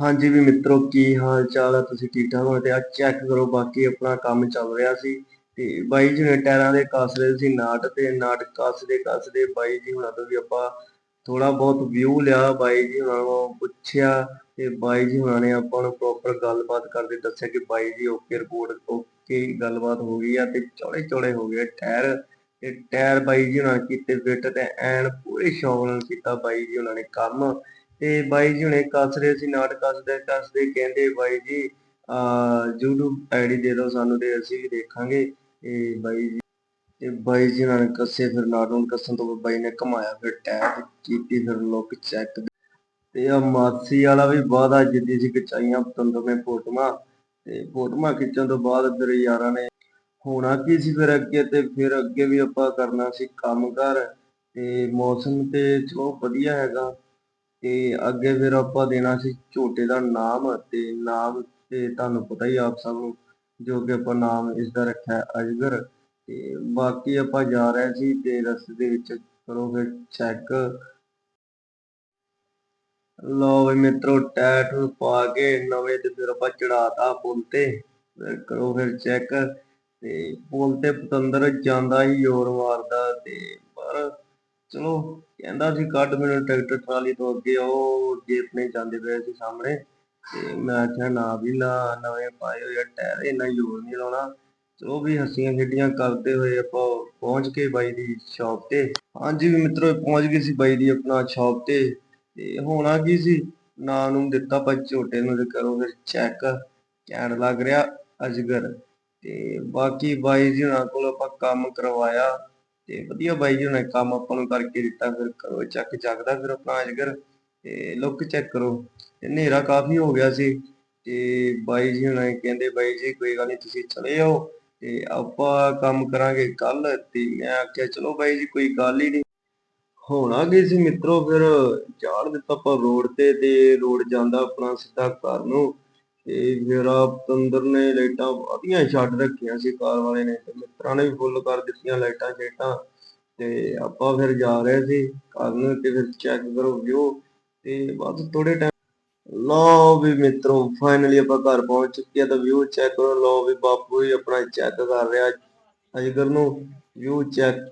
ਹਾਂਜੀ ਵੀ ਮਿੱਤਰੋ, ਕੀ ਹਾਲ ਚਾਲ ਆ? ਤੁਸੀਂ ਠੀਕ ਠਾਕ ਹੋ? ਤੇ ਆ ਚੈੱਕ ਕਰੋ, ਬਾਕੀ ਆਪਣਾ ਕੰਮ ਚੱਲ ਰਿਹਾ ਸੀ। ਤੇ ਬਾਈ ਜੀ ਨੇ ਟਾਇਰਾਂ ਦੇ ਕੱਸ ਸੀ, ਨਾਟ ਤੇ, ਨਾਟ ਕੱਸਦੇ ਕੱਸਦੇ ਬਾਈ ਜੀ ਹੁਣਾਂ ਤੋਂ ਵੀ ਆਪਾਂ ਥੋੜਾ ਬਹੁਤ ਵਿਊ ਲਿਆ। ਬਾਈ ਜੀ ਹੁਣਾਂ ਨੂੰ ਪੁੱਛਿਆ ਤੇ ਬਾਈ ਜੀ ਹੁਣਾਂ ਨੇ ਆਪਾਂ ਨੂੰ ਪ੍ਰੋਪਰ ਗੱਲਬਾਤ ਕਰਦੇ ਦੱਸਿਆ ਕਿ ਬਾਈ ਜੀ ਓਕੇ ਰਿਪੋਰਟ ਓਕੇ ਗੱਲਬਾਤ ਹੋ ਗਈ ਆ ਤੇ ਚੌੜੇ ਚੌੜੇ ਹੋ ਗਏ ਟਾਇਰ। ਤੇ ਟਾਇਰ ਬਾਈ ਜੀ ਹੁਣਾਂ ਕੀਤੇ ਫਿੱਟ ਤੇ ਐਨ ਪੂਰੇ ਸ਼ੌਕ ਨਾਲ ਕੀਤਾ। ਬਾਈ ਜੀ ਹੁਣਾਂ ਨੇ ਕੰਮ ਤੇ ਬਾਈ ਜੀ ਹੁਣੇ ਕੱਸ ਰਹੇ ਸੀ ਨਾਟ ਕੱਸਦੇ ਕੱਸਦੇ ਕਹਿੰਦੇ ਬਾਈ ਜੀ, ਆ, YouTube ਆਈਡੀ ਦੇ ਦਿਓ ਸਾਨੂੰ ਤੇ ਅਸੀਂ ਵੀ ਦੇਖਾਂਗੇ। ਤੇ ਬਾਈ ਜੀ, ਤੇ ਬਾਈ ਜੀ ਨਾਲ ਕੱਸੇ ਫਿਰ ਨਾਟ ਨੂੰ ਕੱਸਣ ਤੋਂ ਬਾਅਦ ਬਾਈ ਨੇ ਘਮਾਇਆ ਫਿਰ ਟਾਇਰ ਕੀਤੀ ਫਿਰ ਲੋਕ ਚੈੱਕ ਤੇ ਆ ਮਾਸੀ ਵਾਲਾ ਵੀ ਵਾਦਾ ਜਿੱਦੀ ਸੀ ਖਿਚਾਈਆਂ ਪਤੰਦਰ ਫੋਟੋਆਂ, ਤੇ ਫੋਟੋਆਂ ਖਿੱਚਣ ਤੋਂ ਬਾਅਦ ਫਿਰ ਯਾਰਾਂ ਨੇ ਹੋਣਾ ਕੀ ਸੀ ਫਿਰ ਅੱਗੇ ਤੇ ਫਿਰ ਅੱਗੇ ਵੀ ਆਪਾਂ ਕਰਨਾ ਸੀ ਕੰਮ ਕਰ ਤੇ ਮੌਸਮ ਤੇ ਚਲੋ ਵਧੀਆ ਹੈਗਾ। ਤੇ ਅੱਗੇ ਫਿਰ ਆਪਾਂ ਦੇਣਾ ਸੀ ਝੋਟੇ ਦਾ ਨਾਮ ਤੇ ਨਾਮ ਤੇ ਤੁਹਾਨੂੰ ਪਤਾ ਹੀ ਆਪ ਸਭ ਨੂੰ, ਜੋ ਕਿ ਆਪਾਂ ਨਾਮ ਇਸ ਦਾ ਰੱਖਿਆ ਹੈ ਅਜਗਰ। ਤੇ ਬਾਕੀ ਆਪਾਂ ਜਾ ਰਹੇ ਸੀ ਤੇ ਰਸਤੇ ਦੇ ਵਿੱਚ ਕਰੋ ਫਿਰ ਚੈੱਕ ਲਓ ਵੀ ਮਿੱਤਰੋ ਟੈਟ ਨੂੰ ਪਾ ਕੇ ਨਵੇਂ ਤੇ ਫਿਰ ਆਪਾਂ ਚੜਾਤਾ ਪੁਲ ਤੇ। ਫਿਰ ਕਰੋ ਫਿਰ ਚੈੱਕ ਤੇ ਪੁਲ ਤੇ ਪਤੰਦਰ ਜਾਂਦਾ ਹੀ ਜ਼ੋਰ ਮਾਰਦਾ ਤੇ ਚਲੋ ਕਹਿੰਦਾ ਸੀ ਕੱਢ ਮੈਨੂੰ ਟਰੈਕਟਰ ਟਰਾਲੀ ਤੋਂ ਅੱਗੇ, ਉਹ ਅੱਗੇ ਆਪਣੇ ਜਾਂਦੇ ਪਏ ਸੀ ਸਾਹਮਣੇ। ਤੇ ਮੈਂ ਆਖਿਆ, ਨਾ ਵੀ ਨਾ, ਨਵੇਂ ਪਾਏ ਹੋਏ ਆ ਟਾਇਰ, ਇੰਨਾ ਜ਼ੋਰ ਨਹੀਂ ਲਾਉਣਾ। ਚਲੋ ਵੀ ਹੱਸੀਆਂ ਖੇਡੀਆਂ ਕਰਦੇ ਹੋਏ ਆਪਾਂ ਪਹੁੰਚ ਕੇ ਬਾਈ ਦੀ ਸ਼ਾਪ ਤੇ। ਹਾਂਜੀ ਵੀ ਮਿੱਤਰੋ, ਪਹੁੰਚ ਗਏ ਸੀ ਬਾਈ ਦੀ ਆਪਣਾ ਸ਼ਾਪ ਤੇ। ਤੇ ਹੋਣਾ ਕੀ ਸੀ? ਨਾਂ ਨੂੰ ਦਿੱਤਾ ਆਪਾਂ ਝੋਟੇ ਨੂੰ ਤੇ ਕਰੋ ਫਿਰ ਚੈੱਕ ਕਹਿਣ ਲੱਗ ਰਿਹਾ ਅਜਗਰ। ਤੇ ਬਾਕੀ ਬਾਈ ਜੀ ਉਹਨਾਂ ਕੋਲ ਆਪਾਂ ਕੰਮ ਕਰਵਾਇਆ। ਤੇ ਵਧੀਆ ਬਾਈ ਜੀ ਨੇ ਕੰਮ ਆਪਾਂ ਨੂੰ ਕਰਕੇ ਦਿੱਤਾ, ਫਿਰ ਕਰੋ ਚੱਕ ਚੱਕਦਾ, ਫਿਰ ਆਪਣਾ ਅਜਗਰ ਤੇ ਲੁੱਕ ਚੈੱਕ ਕਰੋ। ਤੇ ਹਨੇਰਾ ਕਾਫੀ ਹੋ ਗਿਆ ਸੀ, ਤੇ ਬਾਈ ਜੀ ਹੁਣੇ ਕਹਿੰਦੇ ਬਾਈ ਜੀ, ਕੋਈ ਗੱਲ ਨਹੀਂ ਤੁਸੀਂ ਚਲੇ ਜਾਓ, ਤੇ ਆਪਾਂ ਕੰਮ ਕਰਾਂਗੇ ਕੱਲ ਤੇ ਮੈਂ ਆਖਿਆ, ਚਲੋ ਬਾਈ ਜੀ, ਕੋਈ ਗੱਲ ਹੀ ਨਹੀਂ ਹੋਣਾ ਕੀ ਸੀ ਮਿੱਤਰੋ, ਫਿਰ ਜਾਣ ਦਿੱਤਾ ਆਪਾਂ ਰੋਡ ਤੇ ਤੇ ਰੋਡ ਜਾਂਦਾ ਆਪਣਾ ਸਿੱਧਾ ਘਰ ਨੂੰ। ਤੇ ਫਿਰ ਪਤੰਦਰ ਨੇ ਲਾਈਟਾਂ ਵਧੀਆ ਛੱਡ ਰੱਖੀਆਂ ਸੀ, ਕਾਰ ਵਾਲੇ ਨੇ ਤੇ ਮਿੱਤਰਾਂ ਨੇ ਵੀ ਫੁੱਲ ਕਰ ਦਿੱਤੀਆਂ ਲਾਈਟਾਂ, ਸ਼ੇਟਾਂ ਤੇ ਆਪਾਂ ਫਿਰ ਜਾ ਰਹੇ ਸੀ, ਘਰ ਨੂੰ ਤੇ ਫਿਰ ਚੈੱਕ ਕਰੋ, ਵਿਊ ਤੇ ਬਸ ਥੋੜੇ ਟਾਈਮ ਲਓ ਵੀ ਮਿੱਤਰੋ ਫਾਈਨਲੀ ਆਪਾਂ ਘਰ ਪਹੁੰਚ ਚੁੱਕੇ ਆ ਤਾਂ ਵਿਊ ਚੈੱਕ ਕਰੋ, ਲਓ ਵੀ ਬਾਪੂ ਹੀ ਆਪਣਾ ਚੈੱਕ ਕਰ ਰਿਹਾ ਅਜਗਰ ਨੂੰ ਵਿਊ ਚੈੱਕ